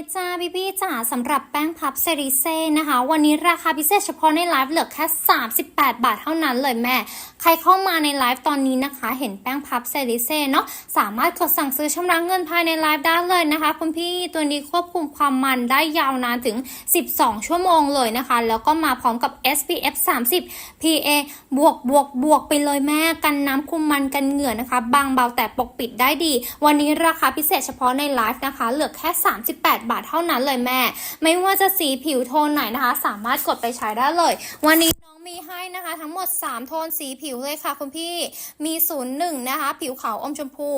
เลยจ้าพี่พี่จ๋าสำหรับแป้งพับเซริเซ่นะคะ วันนี้ราคาพิเศษเฉพาะในไลฟ์เหลือแค่ 38 บาทเท่านั้นเลยแม่ ใครเข้ามาในไลฟ์ตอนนี้นะคะ เห็นแป้งพับเซริเซ่เนาะสามารถกดสั่งซื้อชำระเงินภายในไลฟ์ได้เลยนะคะคุณพี่ตัวนี้ควบคุมความมันได้ยาวนานถึง 12 ชั่วโมงเลยนะคะ แล้วก็มาพร้อมกับ SPF 30 PA บวกบวกบวกไปเลยแม่กันน้ำคุมมันกันเหงื่อนะคะ บางเบาแต่ปกปิดได้ดี วันนี้ราคาพิเศษเฉพาะในไลฟ์นะคะ เหลือแค่ 38บาทเท่านั้นเลยแม่ ไม่ว่าจะสีผิวโทนไหนนะคะ สามารถกดไปใช้ได้เลย วันนี้ มีให้นะคะทั้งหมด 3 โทนสีผิวเลยค่ะคุณพี่มี 01 นะคะ ผิวขาวอมชมพู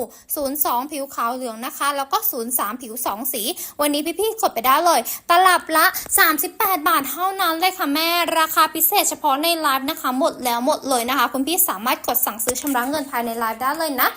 02 ผิวขาวเหลืองนะคะ แล้วก็ 03 ผิว 2 สี วันนี้พี่ๆกดไปได้เลย ตลับละ 38 บาทเท่านั้นเลยค่ะแม่ ราคาพิเศษเฉพาะในไลฟ์นะคะ หมดแล้วหมดเลยนะคะ คุณพี่สามารถกดสั่งซื้อชำระเงินภายในไลฟ์ได้เลยนะ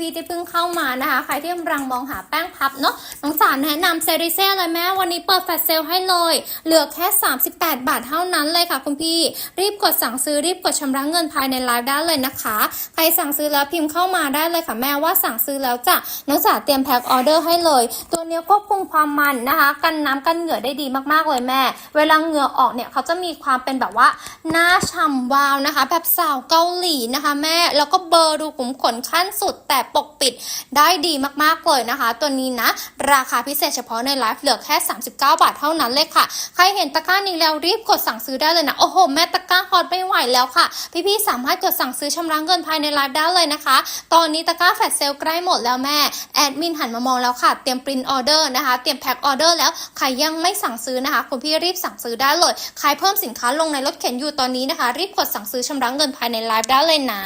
พี่ๆที่เพิ่งเข้ามานะคะ ใครที่กำลังมองหาแป้งพับเนาะน้องสารแนะนำเซริเซ่เลยแม่วันนี้เปิดแฟลชเซลให้เลย เหลือแค่ 38 บาทเท่านั้นเลยค่ะคุณพี่รีบกกดสั่งซื้อรีบกดชำระเงินภายในไลฟ์ได้เลยนะคะ ใครสั่งซื้อแล้วพิมพ์เข้ามาได้เลยค่ะแม่ว่าสั่งซื้อแล้วจ้ะน้องสาเตรียมแพ็คออเดอร์ให้เลย ตัวเนี้ยควบคุมความมันนะคะ กันน้ำกันเหงื่อได้ดีมากๆเลยแม่ เวลาเหงื่อออกเนี่ยเขาจะมีความเป็นแบบว่าหน้าฉ่ำวาวนะคะ แบบสาวเกาหลีนะคะ แม่แล้วก็เบอร์ดูขุมขนขั้นสุด แต่ปกปิดได้ดีมากๆเลยนะคะ ตัวนี้นะ ราคาพิเศษเฉพาะในไลฟ์เหลือแค่ 39 บาทเท่านั้นเลยค่ะ ใครเห็นตะกร้านี้แล้วรีบกดสั่งซื้อได้เลยนะโอ้โหแม่ตะกร้าฮอตไม่ไหวแล้วค่ะ พี่ๆสามารถกดสั่งซื้อชำระเงินภายในไลฟ์ได้เลยนะคะ ตอนนี้ตะกร้าแฟลชเซลใกล้หมดแล้วแม่แอดมินหันมามองแล้วค่ะ เตรียมปริ้นออเดอร์นะคะ เตรียมแพ็คออเดอร์แล้วใครยังไม่สั่งซื้อนะคะคุณพี่รีบสั่งซื้อได้เลยใครเพิ่มสินค้าลงในรถเข็นอยู่ตอนนี้นะคะ รีบกดสั่งซื้อชำระเงินภายในไลฟ์ได้เลยนะ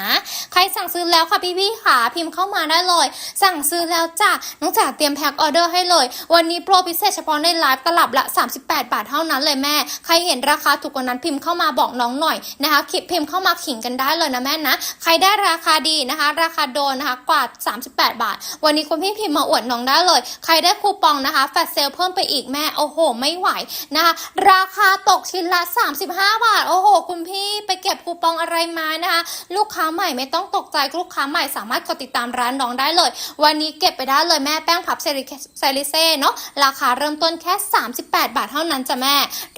ใครสั่งซื้อแล้วค่ะพี่ๆค่ะพิมพ์เข้ามาได้เลย สั่งซื้อแล้วจ้ะน้องจ๋าเตรียมแพ็คออเดอร์ให้เลย วันนี้โปรพิเศษเฉพาะในไลฟ์ตลับละ 38 บาทเท่านั้นเลยแม่ ใครเห็นราคาถูกกว่านั้นพิมพ์เข้ามาบอกน้องหน่อยนะคะคลิปพิมพ์เข้ามาขิงกันได้เลยนะแม่นะ ใครได้ราคาดีนะคะ ราคาโดนนะคะกว่า 38 บาท วันนี้คุณพี่พิมพ์มาอวดน้องได้เลย ใครได้คูปองนะคะแฟลชเซลเพิ่มไปอีกแม่โอ้โห ไม่ไหวนะคะราคาตกชิ้นละ 35 บาท โอ้โห คุณพี่ไปเก็บคูปองอะไรมานะคะ ลูกค้าใหม่ไม่ต้องตกใจลูกค้าใหม่สามารถกดติดตามร้านน้องได้เลย วันนี้เก็บไปได้เลยแม่แป้งพับเซริเซริเซ่เนาะราคาเริ่มต้นแค่ 38 บาทเท่านั้นจ้ะแม่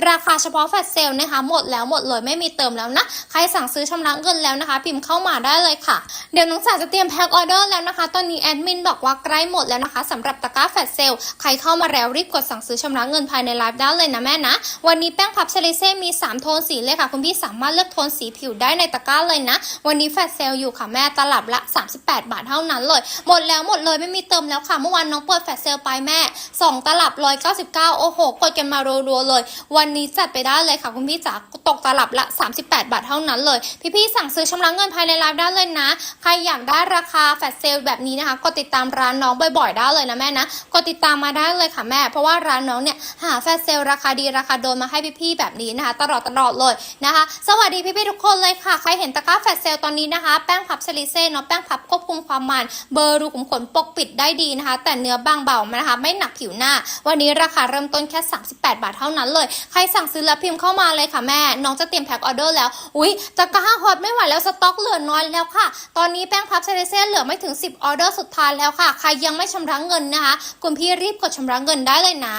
ราคาเฉพาะแฟลชเซลนะคะหมดแล้วหมดเลยไม่มีเติมแล้วนะ ใครสั่งซื้อชำระเงินแล้วนะคะ พิมพ์เข้ามาได้เลยค่ะ เดี๋ยวน้องจ๋าจะเตรียมแพ็คออเดอร์แล้วนะคะ ตอนนี้แอดมินบอกว่าใกล้หมดแล้วนะคะสำหรับตะกร้าแฟลชเซลใครเข้ามาแล้วรีบกดสั่งซื้อชำระเงินภายในไลฟ์ได้เลยนะแม่นะ วันนี้แป้งพับเซริเซ่มี 3 โทนสีเลยค่ะ คุณพี่สามารถเลือกโทนสีผิวได้ในตะกร้าเลยนะ วันนี้แฟลชเซลอยู่ค่ะแม่ตลับละ 38 บาทเท่านั้นเลย หมดแล้วหมดเลยไม่มีเติมแล้วค่ะ เมื่อวานน้องเปิดแฟลชเซลไปแม่ 2 ตลับ 199 โอ้โห กดกันมารัวๆเลย วันนี้จัดไปได้เลยค่ะคุณพี่จ๋าตกตลับละ38 บาทเท่านั้นเลย พี่ๆสั่งซื้อชำระเงินภายในไลฟ์ได้เลยนะ ใครอยากได้ราคาแฟลชเซลแบบนี้นะคะกดติดตามร้านน้องบ่อยๆได้เลยนะแม่นะกดติดตามมาได้เลยค่ะแม่ เพราะว่าร้านน้องเนี่ยหาแฟลชเซลราคาดีราคาโดนมาให้พี่ๆแบบนี้นะคะ ตลอดตลอดเลยนะคะ สวัสดีพี่ๆทุกคนเลยค่ะ ใครเห็นตะกร้าแฟลชเซลตอนนี้นะคะ แป้งพับเซริเซ่เนาะแป้งพับควบคุมความมัน เบอร์รูขุมขนปกปิดได้ดีนะคะ แต่เนื้อบางเบานะคะ ไม่หนักผิวหน้า วันนี้ราคาเริ่มต้นแค่ 38 บาทเท่านั้นเลย ใครสั่งซื้อแล้วพิมพ์เข้ามาเลยค่ะแม่ น้องจะเตรียมแพ็คออเดอร์แล้ว อุ้ยตะกร้าฮอตไม่ไหวแล้วสต็อกเหลือน้อยแล้วค่ะ ตอนนี้แป้งพับเซเลเซ่เหลือไม่ถึง 10 ออเดอร์สุดท้ายแล้วค่ะ ใครยังไม่ชำระเงินนะคะ คุณพี่รีบกดชำระเงินได้เลยนะ